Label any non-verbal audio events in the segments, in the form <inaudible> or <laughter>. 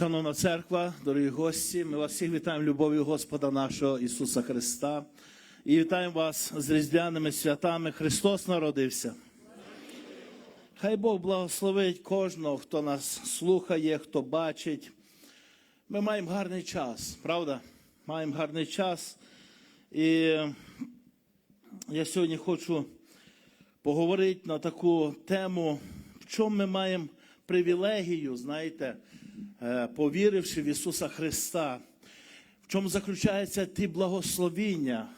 Шановна церква, дорогі гості, ми вас всіх вітаємо любов'ю Господа нашого Ісуса Христа. І вітаємо вас з різдвяними святами. Христос народився. Хай Бог благословить кожного, хто нас слухає, хто бачить. Ми маємо гарний час, правда? Маємо гарний час. І я сьогодні хочу поговорити на таку тему, в чому ми маємо привілегію, знаєте, повіривши в Ісуса Христа, в чому заключається ті благословіння,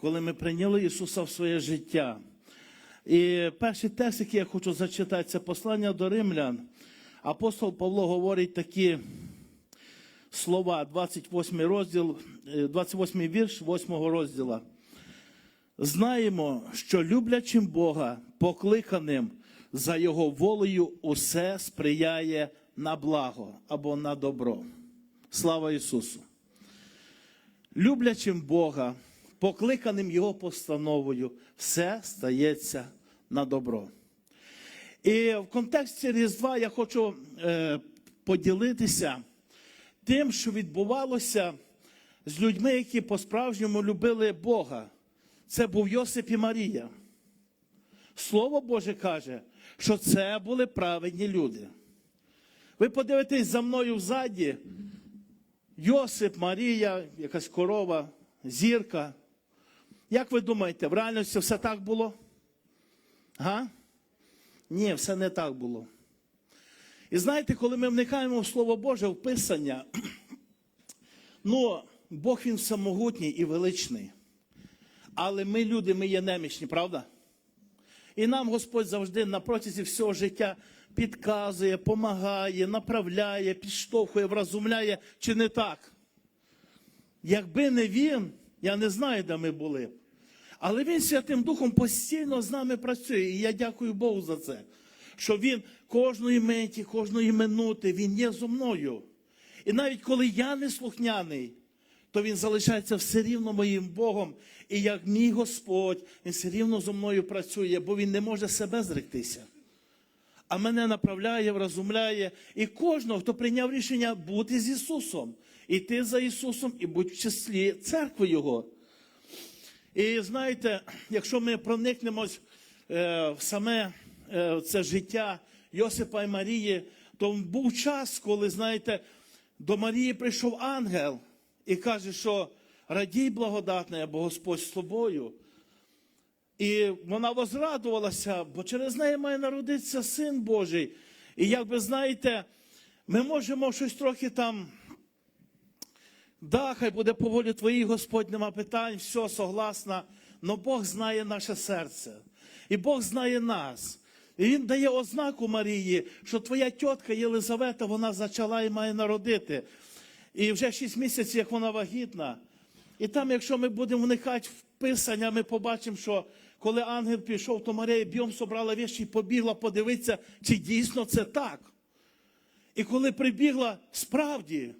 коли ми прийняли Ісуса в своє життя. І перший текст, який я хочу зачитати, це послання до римлян. Апостол Павло говорить такі слова, 28 розділ, е, 28 вірш 8 розділа. Знаємо, що люблячим Бога, покликаним за Його волею, усе сприяє на благо або на добро. Слава Ісусу! Люблячим Бога, покликаним Його постановою, все стається на добро. І в контексті Різдва я хочу е, поділитися тим, що відбувалося з людьми, які по-справжньому любили Бога. Це був Йосип і Марія. Слово Боже каже, що це були праведні люди. Ви подивитесь за мною взаді, Йосип, Марія, якась корова, зірка. Як ви думаєте, в реальності все так було? Га? Ні, все не так було. І знаєте, коли ми вникаємо в Слово Боже, в Писання, <clears throat> ну, Бог він самогутній і величний. Але ми, люди, ми є немічні, правда? І нам Господь завжди на протязі всього життя підказує, помагає, направляє, підштовхує, вразумляє, чи не так. Якби не він, я не знаю, де ми були б. Але він Святим Духом постійно з нами працює. І я дякую Богу за це. Що він кожної миті, кожної минути, він є зо мною. І навіть коли я не слухняний, то він залишається все рівно моїм Богом. І як мій Господь, він все рівно зо мною працює, бо він не може себе зректися. А мене направляє, вразумляє. І кожного, хто прийняв рішення бути з Ісусом, іти за Ісусом і бути в числі церкви Його. І знаєте, якщо ми проникнемось е, в саме е, це життя Йосипа і Марії, то був час, коли, знаєте, до Марії прийшов ангел і каже, що радій благодатна, бо Господь з тобою. І вона возрадувалася, бо через неї має народитися син Божий. І як ви знаєте, ми можемо щось трохи там. Да, хай буде по волі твоїй, Господь, нема питань, все согласна. Но Бог знає наше серце. І Бог знає нас. І Він дає ознаку Марії, що твоя тітка Єлизавета, вона зачала і має народити. І вже шість місяців, як вона вагітна. І там, якщо ми будемо вникати в Писання, ми побачимо, що коли ангел пішов, то Марія б'єм собрала віші і побігла подивитися, чи дійсно це так. І коли прибігла справді,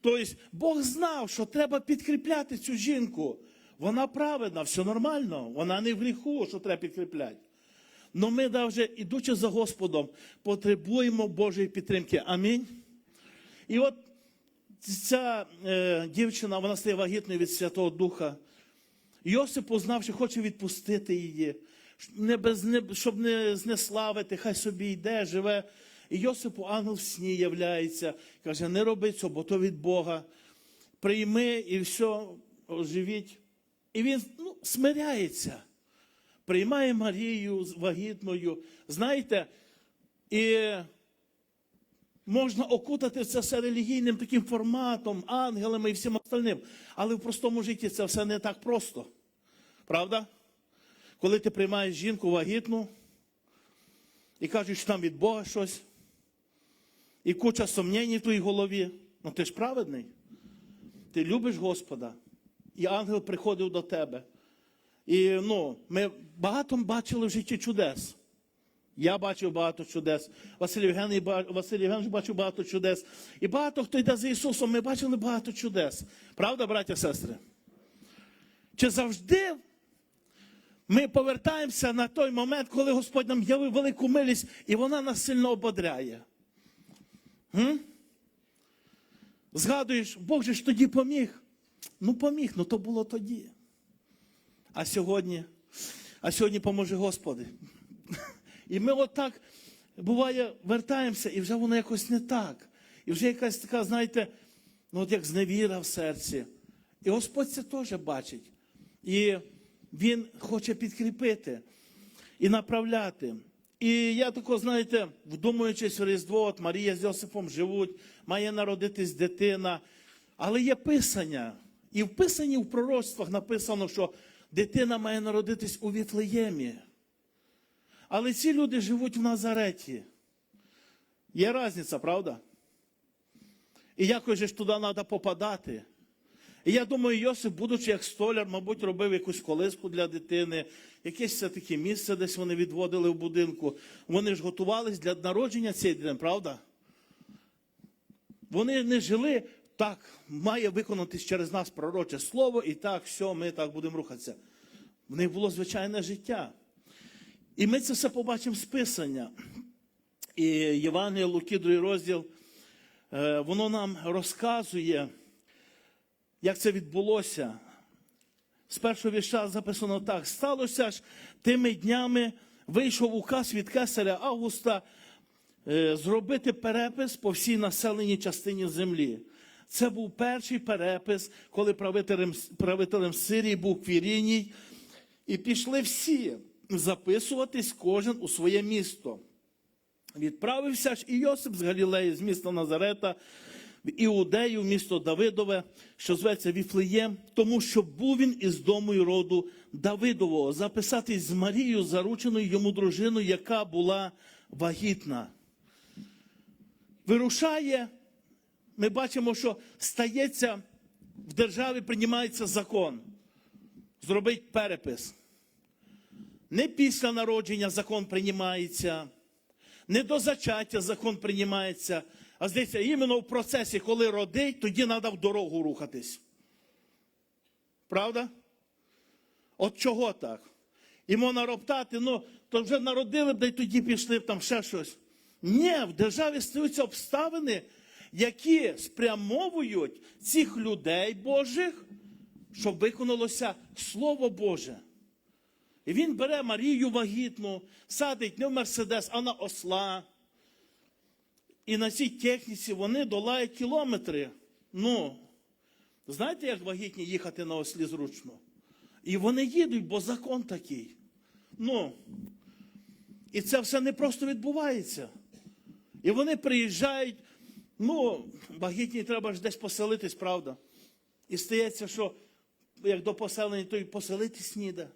тобто Бог знав, що треба підкріпляти цю жінку. Вона праведна, все нормально, вона не в гріху, що треба підкріпляти. Но ми, навіть ідучи за Господом, потребуємо Божої підтримки. Амінь. І от ця е, дівчина, вона стає вагітною від Святого Духа. Йосип, узнав, що хоче відпустити її, не без, не, щоб не знеславити, хай собі йде, живе. І Йосипу ангел в сні являється, каже, не роби цього, бо то від Бога. Прийми і все, оживіть. І він ну, смиряється, приймає Марію вагітною. Знаєте, і можна окутати це все релігійним таким форматом, ангелами і всім остальним. Але в простому житті це все не так просто. Правда? Коли ти приймаєш жінку вагітну і кажуть, що там від Бога щось, і куча сумнень в твоїй голові, ну ти ж праведний. Ти любиш Господа, і ангел приходив до тебе. І ну, ми багато бачили в житті чудес. Я бачив багато чудес. Василь Євгенович, Василь бачив багато чудес. І багато хто йде за Ісусом, ми бачили багато чудес. Правда, браття і сестри? Чи завжди ми повертаємося на той момент, коли Господь нам явив велику милість, і вона нас сильно ободряє? М? Згадуєш, Бог же ж тоді поміг. Ну, поміг, ну то було тоді. А сьогодні, а сьогодні поможе Господи. І ми отак, буває, вертаємося, і вже воно якось не так. І вже якась така, знаєте, ну от як зневіра в серці. І Господь це теж бачить. І Він хоче підкріпити і направляти. І я тако, знаєте, вдумуючись в Різдво, от Марія з Йосифом живуть, має народитись дитина. Але є писання. І в писанні в пророцтвах написано, що дитина має народитись у Віфлеємі. Але ці люди живуть в Назареті. Є різниця, правда? І якось ж туди треба попадати. І я думаю, Йосип, будучи як столяр, мабуть, робив якусь колиску для дитини, якесь все-таки місце десь вони відводили в будинку. Вони ж готувались для народження цієї дитини, правда? Вони не жили так, має виконатись через нас пророче слово, і так, все, ми так будемо рухатися. В них було звичайне життя. І ми це все побачимо з Писання. І Євангелія Луки, другий розділ, е, воно нам розказує, як це відбулося. З першого вірша записано так: сталося ж тими днями вийшов указ від кесаря Августа е, зробити перепис по всій населеній частині землі. Це був перший перепис, коли правителем, правителем Сирії був Квіріній, і пішли всі записуватись кожен у своє місто. Відправився ж і Йосип з Галілеї, з міста Назарета, в Іудею, в місто Давидове, що зветься Віфлеєм, тому що був він із дому і роду Давидового, записатись з Марією, зарученою йому дружиною, яка була вагітна. Вирушає, ми бачимо, що стається в державі, приймається закон. Зробить перепис. Не після народження закон приймається, не до зачаття закон приймається, а здається, іменно в процесі, коли родить, тоді треба в дорогу рухатись. Правда? От чого так? І можна роптати, ну, то вже народили б, да й тоді пішли там ще щось. Ні, в державі стаються обставини, які спрямовують цих людей Божих, щоб виконалося Слово Боже. І він бере Марію вагітну, садить не в Мерседес, а на осла. І на цій техніці вони долають кілометри. Ну, знаєте, як вагітні їхати на ослі зручно? І вони їдуть, бо закон такий. Ну, і це все не просто відбувається. І вони приїжджають, ну, вагітні треба ж десь поселитись, правда. І стається, що як до поселення, то й поселитись ніде.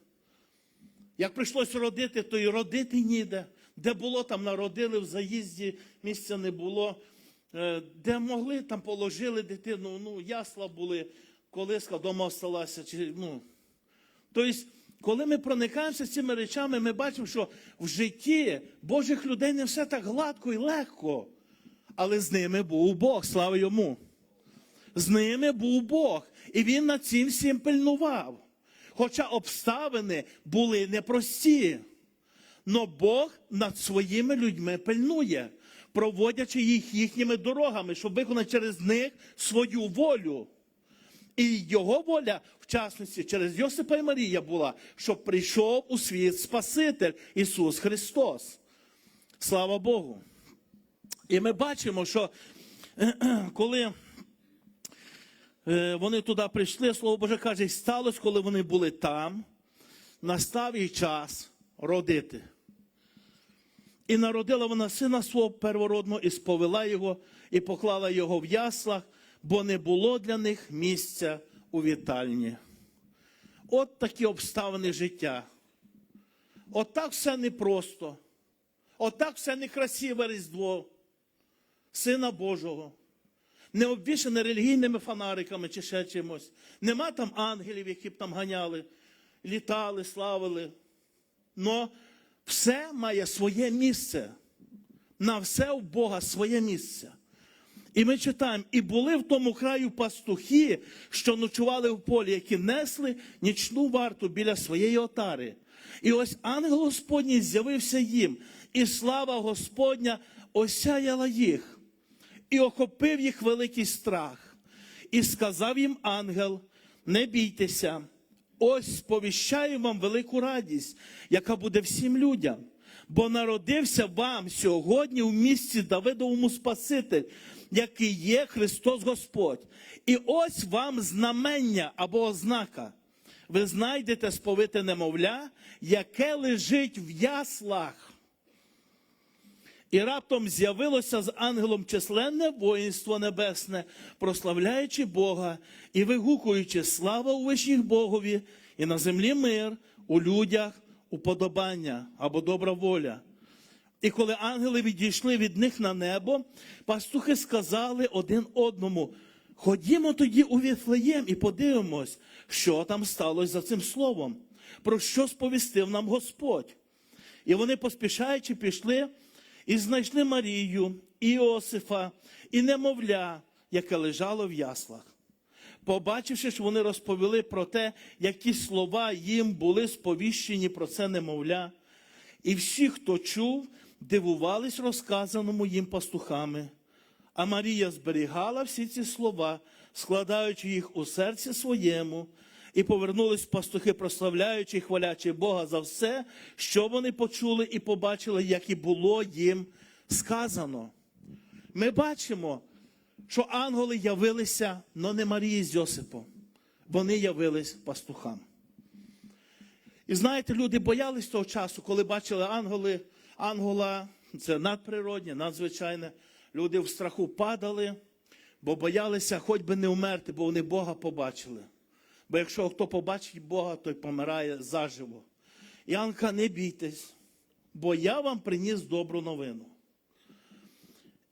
Як прийшлось родити, то і родити ніде. Де було, там народили в заїзді, місця не було. Е, Де могли, там положили дитину, ну, ясла були, колиска вдома осталася. Ну. Тобто, коли ми проникаємося цими речами, ми бачимо, що в житті Божих людей не все так гладко і легко. Але з ними був Бог, слава йому. З ними був Бог. І він над цим всім пильнував. Хоча обставини були непрості. Но Бог над своїми людьми пильнує, проводячи їх їхніми дорогами, щоб виконати через них свою волю. І його воля, в частності, через Йосипа і Марія була, щоб прийшов у світ Спаситель Ісус Христос. Слава Богу. І ми бачимо, що <clears throat> коли вони туди прийшли, Слово Боже каже, і сталося, коли вони були там, настав їй час родити. І народила вона сина свого первородного, і сповела його, і поклала його в яслах, бо не було для них місця у вітальні. От такі обставини життя. От так все непросто. От так все некрасиве Різдво Сина Божого. Не обвішане релігійними фонариками чи ще чимось. Нема там ангелів, які б там ганяли, літали, славили. Но все має своє місце. На все у Бога своє місце. І ми читаємо: і були в тому краю пастухи, що ночували в полі, які несли нічну варту біля своєї отари. І ось ангел Господній з'явився їм, і слава Господня осяяла їх, і охопив їх великий страх. І сказав їм ангел: не бійтеся, ось сповіщаю вам велику радість, яка буде всім людям. Бо народився вам сьогодні в місті Давидовому Спаситель, який є Христос Господь. І ось вам знамення або ознака. Ви знайдете сповите немовля, яке лежить в яслах. І раптом з'явилося з ангелом численне воїнство небесне, прославляючи Бога і вигукуючи слава у вишніх Богові, і на землі мир, у людях уподобання або добра воля. І коли ангели відійшли від них на небо, пастухи сказали один одному: Ходімо тоді у Віфлеєм і подивимось, що там сталося за цим словом, про що сповістив нам Господь. І вони, поспішаючи, пішли і знайшли Марію, Іосифа, і немовля, яке лежало в яслах. Побачивши, що вони розповіли про те, які слова їм були сповіщені про це немовля, і всі, хто чув, дивувались розказаному їм пастухами. А Марія зберігала всі ці слова, складаючи їх у серці своєму, і повернулись пастухи, прославляючи і хвалячи Бога за все, що вони почули і побачили, як і було їм сказано. Ми бачимо, що ангели явилися, але не Марії з Йосипом. Вони явились пастухам. І знаєте, люди боялись того часу, коли бачили ангели, ангела, це надприродне, надзвичайне. Люди в страху падали, бо боялися хоч би не вмерти, бо вони Бога побачили. Бо якщо хто побачить Бога, той помирає заживо. І Анка, не бійтесь, бо я вам приніс добру новину.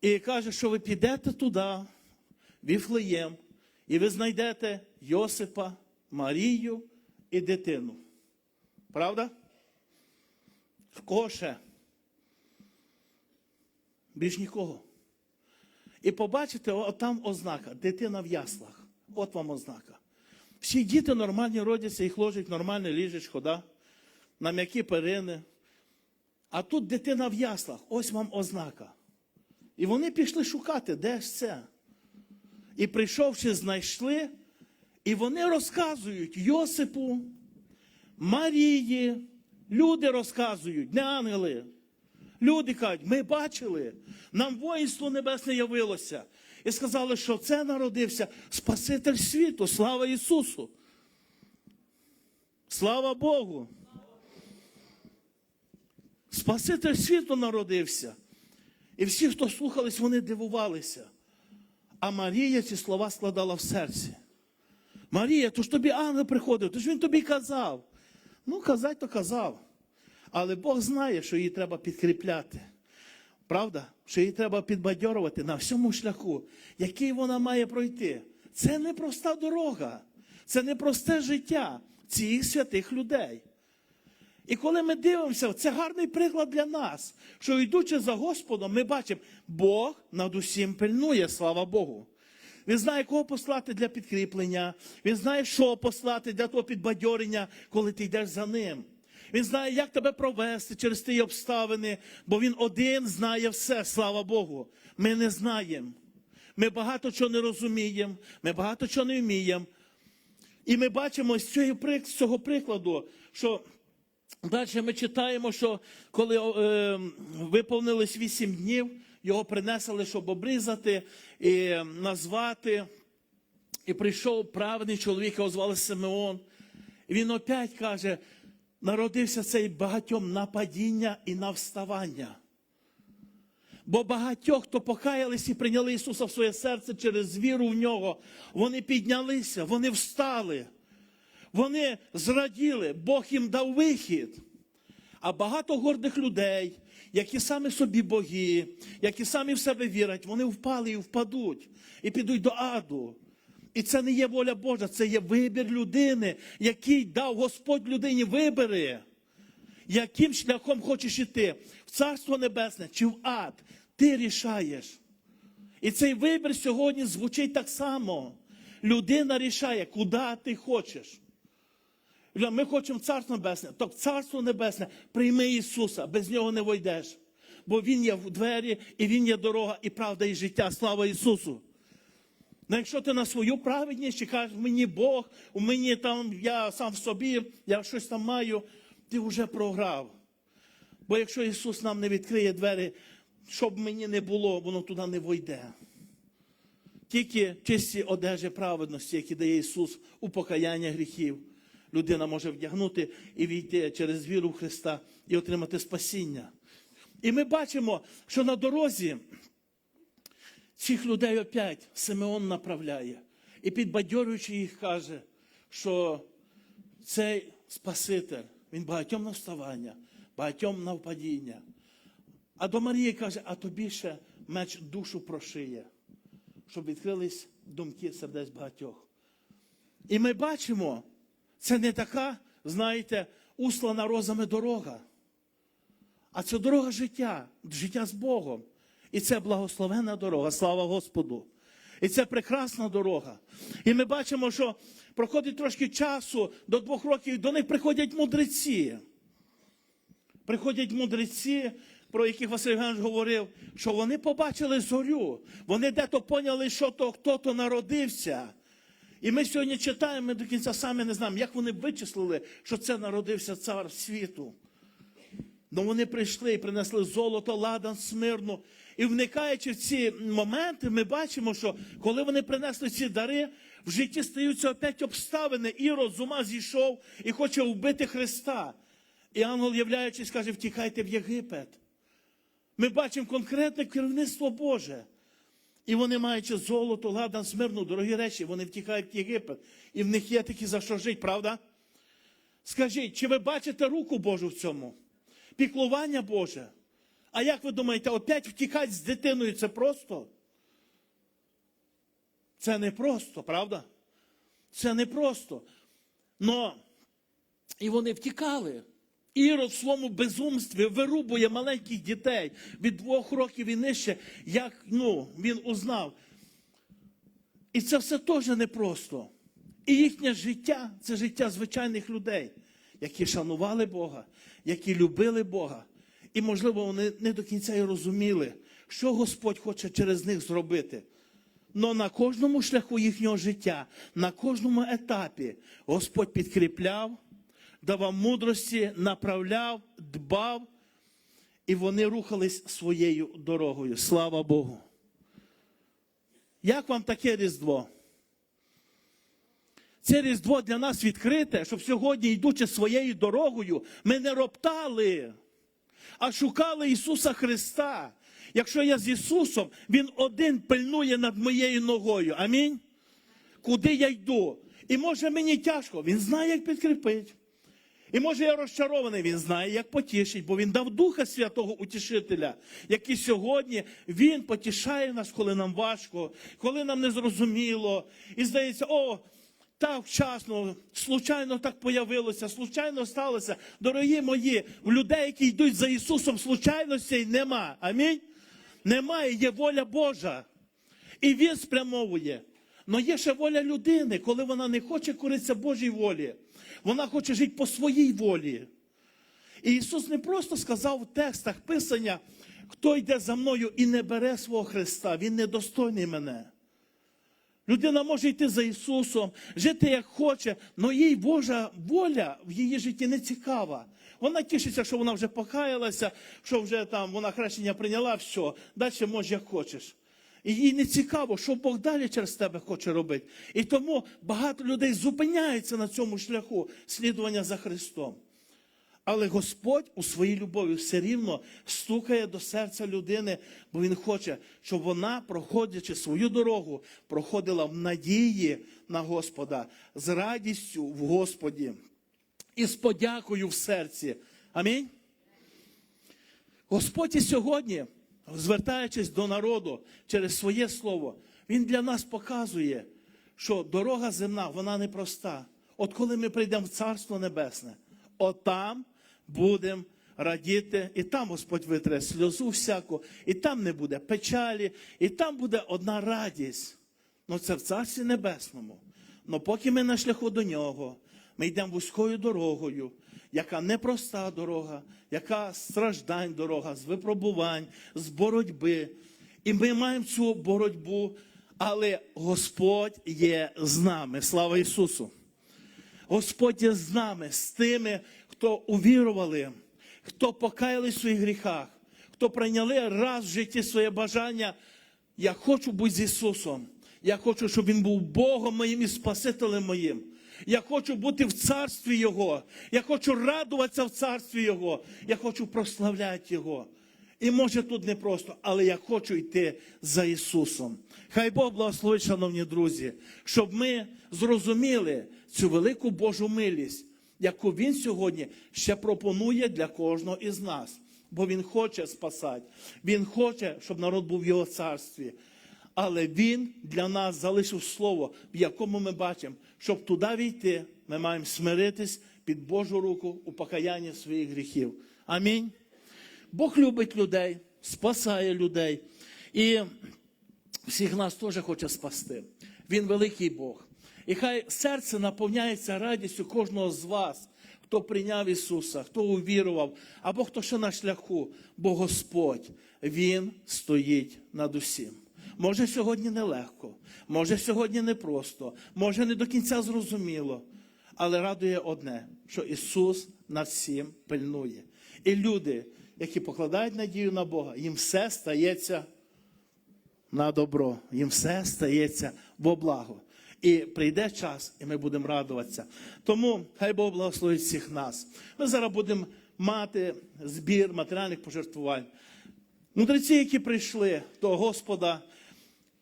І каже, що ви підете туди, Віфлеєм, і ви знайдете Йосипа, Марію і дитину. Правда? В кого? Більш нікого. І побачите, от там ознака, дитина в яслах. От вам ознака. Всі діти нормальні родяться, їх ложать нормальне ліжечко, да? на м'які перини. А тут дитина в яслах, ось вам ознака. І вони пішли шукати, де ж це. І прийшовши, знайшли, і вони розказують Йосипу, Марії, люди розказують, не ангели. Люди кажуть, ми бачили, нам воїнство небесне явилося. І сказали, що це народився Спаситель світу, слава Ісусу. Слава Богу. Спаситель світу народився. І всі, хто слухались, вони дивувалися. А Марія ці слова складала в серці. Марія, то ж тобі ангел приходив, то ж він тобі казав. Ну, казать, то казав. Але Бог знає, що її треба підкріпляти. Правда? Що її треба підбадьорувати на всьому шляху, який вона має пройти. Це не проста дорога, це не просте життя цих святих людей. І коли ми дивимося, це гарний приклад для нас, що йдучи за Господом, ми бачимо, Бог над усім пильнує, слава Богу. Він знає, кого послати для підкріплення, він знає, що послати для того підбадьорення, коли ти йдеш за ним. Він знає, як тебе провести через ті обставини, бо він один знає все, слава Богу. Ми не знаємо. Ми багато чого не розуміємо, ми багато чого не вміємо. І ми бачимо з цього, прикладу, що далі ми читаємо, що коли е, виповнилось вісім днів, його принесли, щоб обрізати і назвати. І прийшов праведний чоловік, його звали Симеон. І він опять каже: народився цей багатьом на падіння і на вставання. Бо багатьох, хто покаялись і прийняли Ісуса в своє серце через віру в нього, вони піднялися, вони встали, вони зраділи, Бог їм дав вихід. А багато гордих людей, які самі собі боги, які самі в себе вірять, вони впали і впадуть, і підуть до аду. І це не є воля Божа, це є вибір людини, який дав Господь людині вибери. Яким шляхом хочеш іти? В Царство Небесне чи в ад? Ти рішаєш. І цей вибір сьогодні звучить так само. Людина рішає, куди ти хочеш. Ми хочемо Царство Небесне. Так Царство Небесне, прийми Ісуса, без нього не войдеш. Бо Він є в двері, і Він є дорога, і правда, і життя. Слава Ісусу! Ну, якщо ти на свою праведність чи кажеш, мені Бог, у мені там я сам в собі, я щось там маю, ти вже програв. Бо якщо Ісус нам не відкриє двері, щоб мені не було, воно туди не войде. Тільки чисті одежі праведності, які дає Ісус у покаяння гріхів, людина може вдягнути і війти через віру в Христа і отримати спасіння. І ми бачимо, що на дорозі цих людей опять Симеон направляє і підбадьорюючи їх каже, що цей Спаситель, він багатьом на вставання, багатьом на впадіння. А до Марії каже, а тобі ще меч душу прошиє, щоб відкрились думки сердець багатьох. І ми бачимо, це не така, знаєте, услана розами дорога. А це дорога життя, життя з Богом. І це благословенна дорога, слава Господу. І це прекрасна дорога. І ми бачимо, що проходить трошки часу, до двох років до них приходять мудреці. Приходять мудреці, про яких Василь Євгенович говорив, що вони побачили зорю. Вони дето поняли, що то хто то народився. І ми сьогодні читаємо, ми до кінця самі не знаємо, як вони вичислили, що це народився цар світу. Ну вони прийшли і принесли золото, ладан, смирну. І вникаючи в ці моменти, ми бачимо, що коли вони принесли ці дари, в житті стаються опять обставини. Ірод з ума зійшов і хоче вбити Христа. І ангел, являючись, каже, втікайте в Єгипет. Ми бачимо конкретне керівництво Боже. І вони, маючи золото, ладан, смирну, дорогі речі, вони втікають в Єгипет. І в них є такі за що жити, правда? Скажіть, чи ви бачите руку Божу в цьому? Піклування Боже. А як ви думаєте, опять втікати з дитиною це просто? Це не просто, правда? Це не просто. Но і вони втікали. Ірод в своєму безумстві вирубує маленьких дітей від двох років і нижче, як ну, він узнав. І це все теж непросто. І їхнє життя це життя звичайних людей, які шанували Бога, які любили Бога. І, можливо, вони не до кінця і розуміли, що Господь хоче через них зробити. Но на кожному шляху їхнього життя, на кожному етапі Господь підкріпляв, давав мудрості, направляв, дбав, і вони рухались своєю дорогою. Слава Богу. Як вам таке Різдво? Це Різдво для нас відкрите, щоб сьогодні, йдучи своєю дорогою, ми не роптали, а шукали Ісуса Христа. Якщо я з Ісусом, Він один пильнує над моєю ногою. Амінь. Куди я йду? І може мені тяжко, Він знає, як підкріпить. І може я розчарований, він знає, як потішить, бо він дав Духа Святого Утішителя, який сьогодні він потішає нас, коли нам важко, коли нам незрозуміло. І здається, о, так вчасно, случайно так появилося, случайно сталося. Дорогі мої, в людей, які йдуть за Ісусом, случайностей нема. Амінь. Немає, є воля Божа. І Він спрямовує. Но є ще воля людини, коли вона не хоче коритися Божій волі. Вона хоче жити по своїй волі. І Ісус не просто сказав в текстах Писання, хто йде за мною і не бере свого Христа, Він недостойний мене. Людина може йти за Ісусом, жити як хоче, але їй Божа воля в її житті не цікава. Вона тішиться, що вона вже покаялася, що вже там вона хрещення прийняла, все, далі може як хочеш. І їй не цікаво, що Бог далі через тебе хоче робити. І тому багато людей зупиняються на цьому шляху слідування за Христом. Але Господь у своїй любові все рівно стукає до серця людини, бо Він хоче, щоб вона, проходячи свою дорогу, проходила в надії на Господа, з радістю в Господі і з подякою в серці. Амінь. Господь і сьогодні, звертаючись до народу через своє слово, Він для нас показує, що дорога земна, вона непроста. От коли ми прийдемо в Царство Небесне, от там будемо радіти, і там Господь витре сльозу всяку, і там не буде печалі, і там буде одна радість. Ну це в Царстві Небесному. Но поки ми на шляху до нього, ми йдемо вузькою дорогою, яка непроста дорога, яка страждань дорога, з випробувань, з боротьби. І ми маємо цю боротьбу, Але Господь є з нами. Слава Ісусу! Господь є з нами, з тими, хто увірували, хто покаялись в своїх гріхах, хто прийняли раз в житті своє бажання. Я хочу бути з Ісусом. Я хочу, щоб Він був Богом моїм і Спасителем моїм. Я хочу бути в царстві Його. Я хочу радуватися в царстві Його. Я хочу прославляти Його. І може тут не просто, але я хочу йти за Ісусом. Хай Бог благословить, шановні друзі, щоб ми зрозуміли цю велику Божу милість, яку Він сьогодні ще пропонує для кожного із нас. Бо Він хоче спасати, Він хоче, щоб народ був в Його царстві. Але Він для нас залишив слово, в якому ми бачимо, щоб туди війти, ми маємо смиритись під Божу руку у покаянні своїх гріхів. Амінь. Бог любить людей, спасає людей. І всіх нас теж хоче спасти. Він великий Бог. І хай серце наповняється радістю кожного з вас, хто прийняв Ісуса, хто увірував, або хто ще на шляху, бо Господь, Він стоїть над усім. Може, сьогодні нелегко, може, сьогодні непросто, може, не до кінця зрозуміло. Але радує одне, що Ісус над всім пильнує. І люди, які покладають надію на Бога, їм все стається на добро, їм все стається во благо. І прийде час, і ми будемо радуватися. Тому хай Бог благословить всіх нас. Ми зараз будемо мати збір матеріальних пожертвувань. Мудреці, які прийшли до Господа,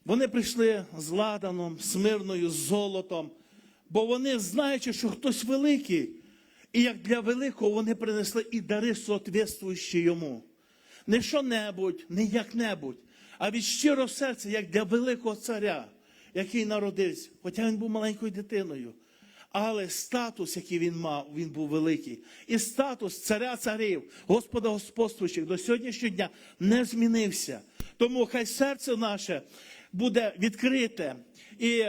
вони прийшли з ладаном, з мирною, з золотом, бо вони, знаючи, що хтось великий, і як для великого вони принесли і дари соответствуючі йому. Не що-небудь, не як-небудь, а від щирого серця, як для великого царя, який народився, хоча він був маленькою дитиною. Але статус, який він мав, він був великий. І статус царя царів, Господа господствуючих до сьогоднішнього дня не змінився. Тому хай серце наше буде відкрите, і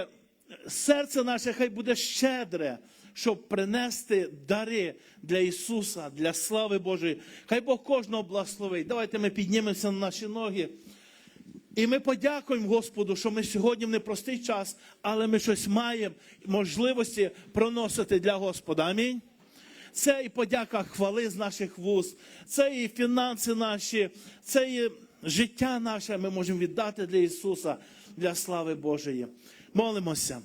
серце наше хай буде щедре, щоб принести дари для Ісуса, для слави Божої. Хай Бог кожного благословить. Давайте ми піднімемося на наші ноги. І ми подякуємо Господу, що ми сьогодні в непростий час, але ми щось маємо можливості проносити для Господа. Амінь. Це і подяка хвали з наших вуст, це і фінанси наші, це і життя наше ми можемо віддати для Ісуса, для слави Божої. Молимося.